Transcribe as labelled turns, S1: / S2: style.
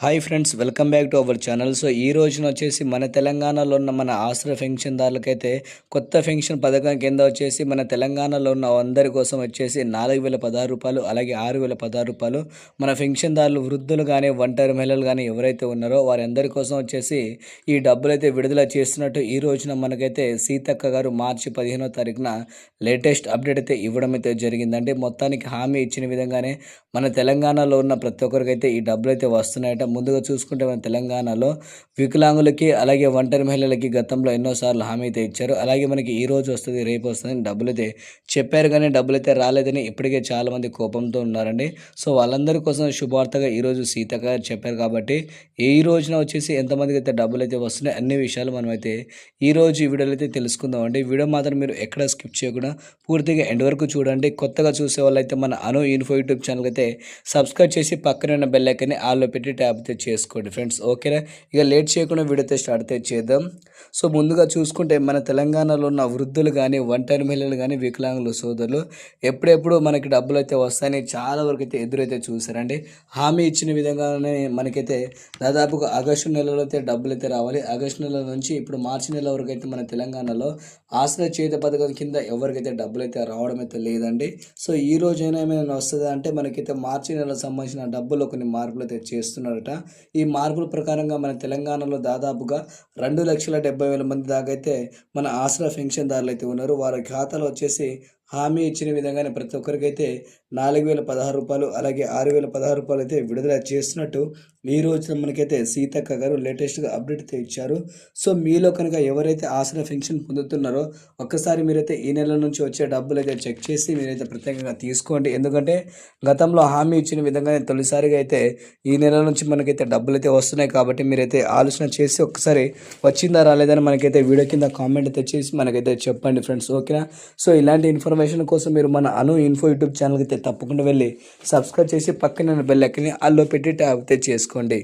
S1: Hi friends welcome back to our channel. So ఈ రోజున వచ్చేసి మన తెలంగాణలో ఉన్న మన ఆశ్రయ పెన్షన్దారులకైతే కొత్త పెన్షన్ పథకం కింద వచ్చేసి మన తెలంగాణలో ఉన్న అందరి కోసం వచ్చేసి నాలుగు వేల పదహారు రూపాయలు అలాగే ఆరు వేల పదహారు రూపాయలు మన పెన్షన్దారులు వృద్ధులు కానీ ఒంటరి మహిళలు కానీ ఎవరైతే ఉన్నారో వారందరి కోసం వచ్చేసి ఈ డబ్బులు అయితే విడుదల చేస్తున్నట్టు ఈ రోజున మనకైతే సీతక్క గారు మార్చి పదిహేనో తారీఖున లేటెస్ట్ అప్డేట్ అయితే ఇవ్వడం అయితే జరిగిందంటే మొత్తానికి హామీ ఇచ్చిన విధంగానే మన తెలంగాణలో ఉన్న ప్రతి ఒక్కరికైతే ఈ డబ్బులు అయితే వస్తున్నాయట. ముందుగా చూసుకుంటే మన తెలంగాణలో వికలాంగులకి అలాగే ఒంటరి మహిళలకి గతంలో ఎన్నోసార్లు హామీ అయితే ఇచ్చారు. అలాగే మనకి ఈ రోజు వస్తుంది రేపు వస్తుంది డబ్బులు అయితే చెప్పారు కానీ డబ్బులు అయితే రాలేదని ఇప్పటికే చాలామంది కోపంతో ఉన్నారండి. సో వాళ్ళందరి కోసం శుభార్తగా ఈరోజు సీతక్క గారు చెప్పారు కాబట్టి ఈ రోజున వచ్చేసి ఎంతమందికి అయితే డబ్బులు అయితే వస్తున్నాయి అన్ని విషయాలు మనమైతే ఈ రోజు ఈ వీడియోలో అయితే తెలుసుకుందాం అండి. వీడియో మాత్రం మీరు ఎక్కడ స్కిప్ చేయకుండా పూర్తిగా ఎండ్ వరకు చూడండి. కొత్తగా చూసే వాళ్ళైతే మన అను ఇన్ఫో యూట్యూబ్ ఛానల్ అయితే సబ్స్క్రైబ్ చేసి పక్కన ఉన్న బెల్ ఐకన్ని ఆల్లో పెట్టి ట్యాప్ అయితే చేసుకోండి ఫ్రెండ్స్. ఓకేనా? ఇక లేట్ చేయకుండా వీడియో స్టార్ట్ అయితే చేద్దాం. సో ముందుగా చూసుకుంటే మన తెలంగాణలో ఉన్న వృద్ధులు కానీ ఒంటరి మహిళలు కానీ వికలాంగులు సోదరులు ఎప్పుడెప్పుడు మనకి డబ్బులు అయితే వస్తాయని చాలా వరకు అయితే ఎదురైతే చూసారండి హామీ ఇచ్చిన విధంగానే మనకైతే దాదాపుగా ఆగస్టు నెలలో అయితే డబ్బులు అయితే రావాలి. ఆగస్టు నెల నుంచి ఇప్పుడు మార్చి నెల వరకు అయితే మన తెలంగాణలో ఆశ్రయ చేత పథకం కింద ఎవరికైతే డబ్బులు అయితే రావడం అయితే లేదండి. సో ఈ రోజైనా ఏమైనా వస్తుందా అంటే మనకైతే మార్చి నెలకు సంబంధించిన డబ్బులు కొన్ని మార్పులు అయితే చేస్తున్నారట. ఈ మార్పుల ప్రకారంగా మన తెలంగాణలో దాదాపుగా రెండు లక్షల డెబ్బై వేల మంది దాకా అయితే మన ఆసరా పెన్షన్దారులు అయితే ఉన్నారు. వారి ఖాతాలో వచ్చేసి హామీ ఇచ్చిన విధంగానే ప్రతి ఒక్కరికైతే నాలుగు వేల పదహారు రూపాయలు అలాగే ఆరు వేల పదహారు రూపాయలు అయితే విడుదల చేస్తున్నట్టు ఈ రోజున మనకైతే సీతక్క గారు లేటెస్ట్గా అప్డేట్ అయితే ఇచ్చారు. సో మీలో కనుక ఎవరైతే ఆసరా పెన్షన్ పొందుతున్నారో ఒక్కసారి మీరైతే ఈ నెల నుంచి వచ్చే డబ్బులు అయితే చెక్ చేసి మీరైతే ప్రత్యేకంగా తీసుకోండి. ఎందుకంటే గతంలో హామీ ఇచ్చిన విధంగానే తొలిసారిగా అయితే ఈ నెల నుంచి మనకైతే డబ్బులు అయితే వస్తున్నాయి కాబట్టి మీరైతే ఆలోచన చేసి ఒక్కసారి వచ్చిందా రాలేదని మనకైతే వీడియో కింద కామెంట్ అయితే చేసి మనకైతే చెప్పండి ఫ్రెండ్స్. ఓకేనా? సో ఇలాంటి ఇన్ఫర్మేషన్ కోసం మీరు మన అను ఇన్ఫో యూట్యూబ్ ఛానల్కి అయితే తప్పకుండా వెళ్ళి సబ్స్క్రైబ్ చేసి పక్కన బెల్ ఎక్కని అల్లో పెట్టి ట్యాబ్ అయితే చేసుకోండి.